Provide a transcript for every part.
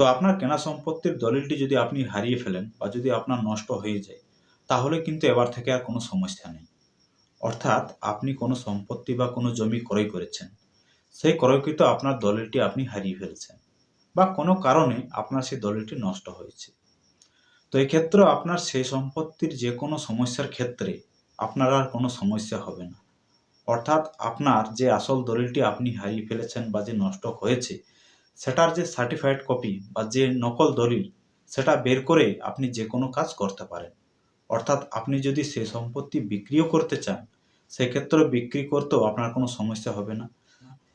তো আপনার কেনা সম্পত্তির দলিলটি যদি আপনি হারিয়ে ফেলেন বা যদি আপনার নষ্ট হয়ে যায়, তাহলে কিন্তু এবার থেকে আর কোনো সমস্যা নেই। অর্থাৎ আপনি কোনো সম্পত্তি বা কোনো জমি ক্রয় করেছেন, সেই ক্রয়কৃত আপনার দলিলটি আপনি হারিয়ে ফেলেছেন বা কোনো কারণে আপনার সেই দলিলটি নষ্ট হয়েছে। তো এক্ষেত্রে আপনার সেই সম্পত্তির যে কোনো সমস্যার ক্ষেত্রে আপনার আর কোনো সমস্যা হবে না। অর্থাৎ আপনার যে আসল দলিলটি আপনি হারিয়ে ফেলেছেন বা যে নষ্ট হয়েছে সেটার যে সার্টিফাইড কপি বা যে নকল দলিল, সেটা বের করে আপনি যে কোনো কাজ করতে পারেন। অর্থাৎ আপনি যদি সে সম্পত্তি বিক্রিও করতে চান, সেক্ষেত্রে বিক্রি করতেও আপনার কোনো সমস্যা হবে না।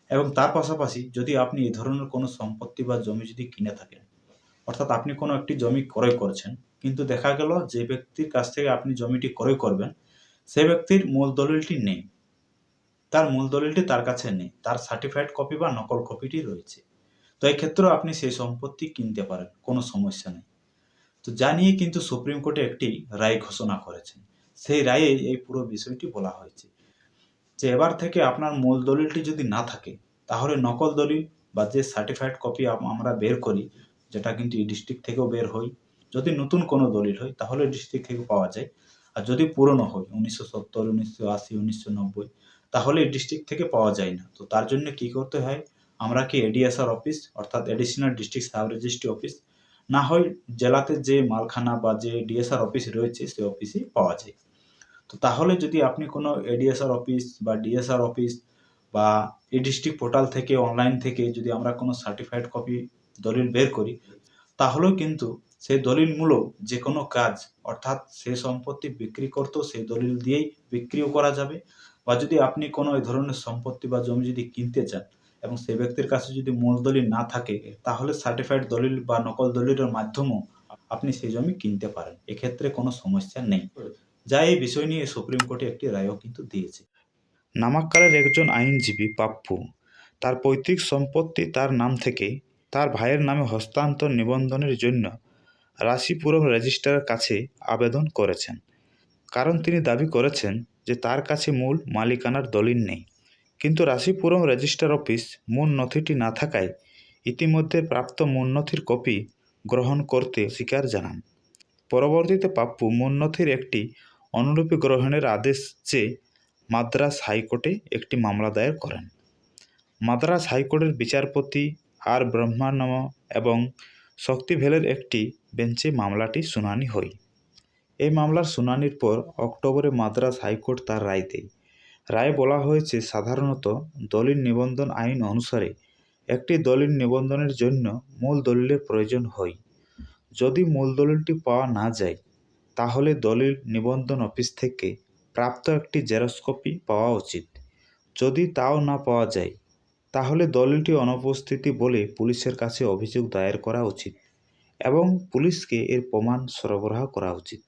এবং তার পাশাপাশি যদি আপনি এ ধরনের কোনো সম্পত্তি বা জমি যদি কিনে থাকেন, অর্থাৎ আপনি কোনো একটি জমি ক্রয় করছেন, কিন্তু দেখা গেল যে ব্যক্তির কাছ থেকে আপনি জমিটি ক্রয় করবেন, সে ব্যক্তির মূল দলিলটি নেই। তার মূল দলিলটি তার কাছে নেই, তার সার্টিফাইড কপি বা নকল কপিটি রয়েছে। তো এই ক্ষেত্রেও আপনি সেই সম্পত্তি কিনতে পারেন, কোনো সমস্যা নেই। তো যা নিয়ে কিন্তু সুপ্রিম কোর্টে একটি রায় ঘোষণা করেছেন। সেই রায়ে এই পুরো বিষয়টি বলা হয়েছে যে এবার থেকে আপনার মূল দলিলটি যদি না থাকে, তাহলে নকল দলিল বা যে সার্টিফাইড কপি আমরা বের করি, যেটা কিন্তু এই ডিস্ট্রিক্ট থেকেও বের হই, যদি নতুন কোনো দলিল হয়, তাহলে ডিস্ট্রিক্ট থেকে পাওয়া যায়। আর যদি পুরনো হয়, উনিশশো সত্তর, উনিশশো আশি, উনিশশো নব্বই, তাহলে ডিস্ট্রিক্ট থেকে পাওয়া যায় না। তো তার জন্য কি করতে হয় আমরা কি এডিএসআর অফিস অর্থাৎ additional district sub registry office না হয় জেলাতে যে মালখানা বা যে ডিএসআর অফিস রয়েছে সেই অফিসেই পাওয়া যায়। তো তাহলে যদি আপনি কোনো এডিএসআর অফিস বা ডিএসআর অফিস বা এই ডিস্ট্রিক্ট পোর্টাল থেকে অনলাইন থেকে যদি আমরা কোনো সার্টিফাইড কপি দলিল বের করি, তাহলেও কিন্তু সেই দলিলমূলক যে কোনো কাজ, অর্থাৎ সে সম্পত্তি বিক্রি করতেও সেই দলিল দিয়েই বিক্রিও করা যাবে। বা যদি আপনি কোনো এই ধরনের সম্পত্তি বা জমি যদি কিনতে চান এবং সেই ব্যক্তির কাছে যদি মূল দলিল না থাকে, তাহলে সার্টিফাইড দলিল বা নকল দলিলের মাধ্যমেও আপনি সেই জমি কিনতে পারেন। এক্ষেত্রে কোনো সমস্যা নেই। যা এই বিষয় নিয়ে সুপ্রিম কোর্টে একটি রায়ও কিন্তু দিয়েছে। নামাক্কালের একজন আইনজীবী পাপ্পু, তার পৈতৃক সম্পত্তি তার নাম থেকে তার ভাইয়ের নামে হস্তান্তর নিবন্ধনের জন্য রাশিপুরম রেজিস্ট্রারের কাছে আবেদন করেছেন। কারণ তিনি দাবি করেছেন যে তার কাছে মূল মালিকানার দলিল নেই। কিন্তু রাশিপুরম রেজিস্ট্রার অফিস মূল নথিটি না থাকায় ইতিমধ্যে প্রাপ্ত মূল নথির কপি গ্রহণ করতে স্বীকার জানান। পরবর্তীতে পাপ্পু মূল নথির একটি অনুলিপি গ্রহণের আদেশ চেয়ে মাদ্রাস হাইকোর্টে একটি মামলা দায়ের করেন। মাদ্রাস হাইকোর্টের বিচারপতি আর ব্রহ্মানম এবং শক্তিভেলের একটি বেঞ্চে মামলাটি শুনানি হয়। এই মামলার শুনানির পর অক্টোবরে মাদ্রাস হাইকোর্ট তার রায় দেয় রায়ে বলা হয়েছে, সাধারণত দলিল নিবন্ধন আইন অনুসারে একটি দলিল নিবন্ধনের জন্য মূল দলিলের প্রয়োজন হয়। যদি মূল দলিলটি পাওয়া না যায়, তাহলে দলিল নিবন্ধন অফিস থেকে প্রাপ্ত একটি জেরক্স কপি পাওয়া উচিত। যদি তাও না পাওয়া যায়, তাহলে দলিলটি অনুপস্থিতি বলে পুলিশের কাছে অভিযোগ দায়ের করা উচিত এবং পুলিশকে এর প্রমাণ সরবরাহ করা উচিত।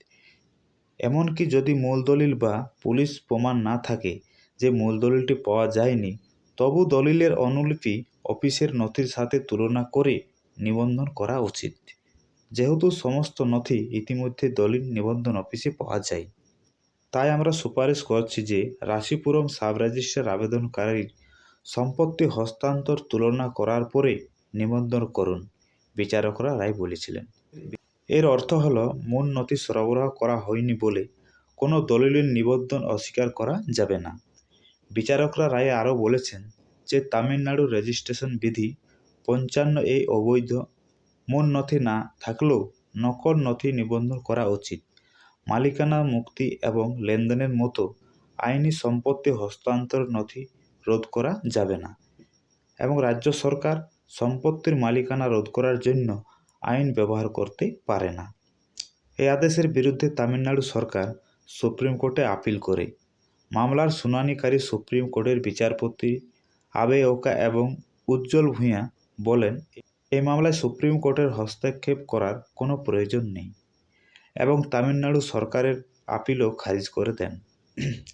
এমনকি যদি মূল দলিল বা পুলিশ প্রমাণ না থাকে যে মূল দলিলটি পাওয়া যায়নি, তবু দলিলের অনুলিপি অফিসের নথির সাথে তুলনা করে নিবন্ধন করা উচিত। যেহেতু সমস্ত নথি ইতিমধ্যে দলিল নিবন্ধন অফিসে পাওয়া যায়, তাই আমরা সুপারিশ করছি যে রাশিপুরম সাব রেজিস্ট্রার আবেদনকারীর সম্পত্তি হস্তান্তর তুলনা করার পরে নিবন্ধন করুন, বিচারকরা রায় বলেছিলেন। এর অর্থ হলো, মূল নথি সরবরাহ করা হয়নি বলে কোনো দলিলের নিবন্ধন অস্বীকার করা যাবে না। বিচারকরা রায়ে আরও বলেছেন যে তামিলনাড়ু রেজিস্ট্রেশন বিধি পঞ্চান্ন এই অবৈধ মূল নথি না থাকলেও নকল নথি নিবন্ধন করা উচিত। মালিকানা, মুক্তি এবং লেনদেনের মতো আইনি সম্পত্তি হস্তান্তর নথি রোধ করা যাবে না এবং রাজ্য সরকার সম্পত্তির মালিকানা রোধ করার জন্য আইন ব্যবহার করতে পারে না। এই আদেশের বিরুদ্ধে তামিলনাড়ু সরকার সুপ্রিম কোর্টে আপিল করে। মামলার শুনানিকারী সুপ্রিম কোর্টের বিচারপতি আবে ওকা এবং উজ্জ্বল ভূঁইয়া বলেন, এই মামলায় সুপ্রিম কোর্টের হস্তক্ষেপ করার কোনো প্রয়োজন নেই এবং তামিলনাড়ু সরকারের আপিলও খারিজ করে দেন।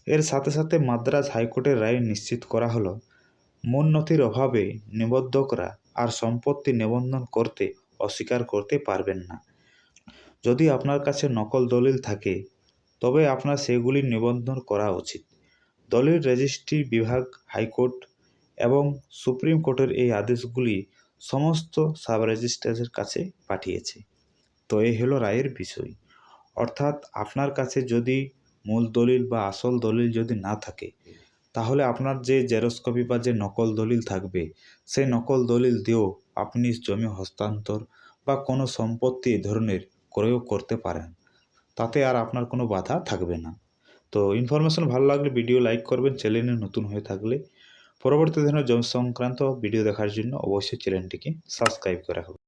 এর সাথে সাথে মাদ্রাজ হাইকোর্টের রায় নিশ্চিত করা হলো মূল নথির অভাবে নিবদ্ধকরা আর সম্পত্তি নিবন্ধন করতে অস্বীকার করতে পারবেন না। যদি আপনার কাছে নকল দলিল থাকে তবে আপনার সেগুলি নিবন্ধন করা উচিত। দলিল রেজিস্ট্রি বিভাগ, হাইকোর্ট এবং সুপ্রিম কোর্টের এই আদেশগুলি সমস্ত সাব রেজিস্ট্রারের কাছে পাঠিয়েছে। তো এই হলো রায়ের বিষয়। অর্থাৎ আপনার কাছে যদি মূল দলিল বা আসল দলিল যদি না থাকে, তাহলে আপনার যে জেরক্স কপি বা যে নকল দলিল থাকবে, সেই নকল দলিল দিয়েও আপনি জমি হস্তান্তর বা কোনো সম্পত্তি এ ধরনের ক্রয়ও করতে পারেন। তাতে আর আপনার কোনো বাধা থাকবে না। তো ইনফরমেশন ভালো লাগলে ভিডিও লাইক করবেন চ্যানেলে নতুন হয়ে থাকলে। পরবর্তী দিনের জমি সংক্রান্ত ভিডিও দেখার জন্য অবশ্যই চ্যানেলটিকে সাবস্ক্রাইব করা রাখবেন।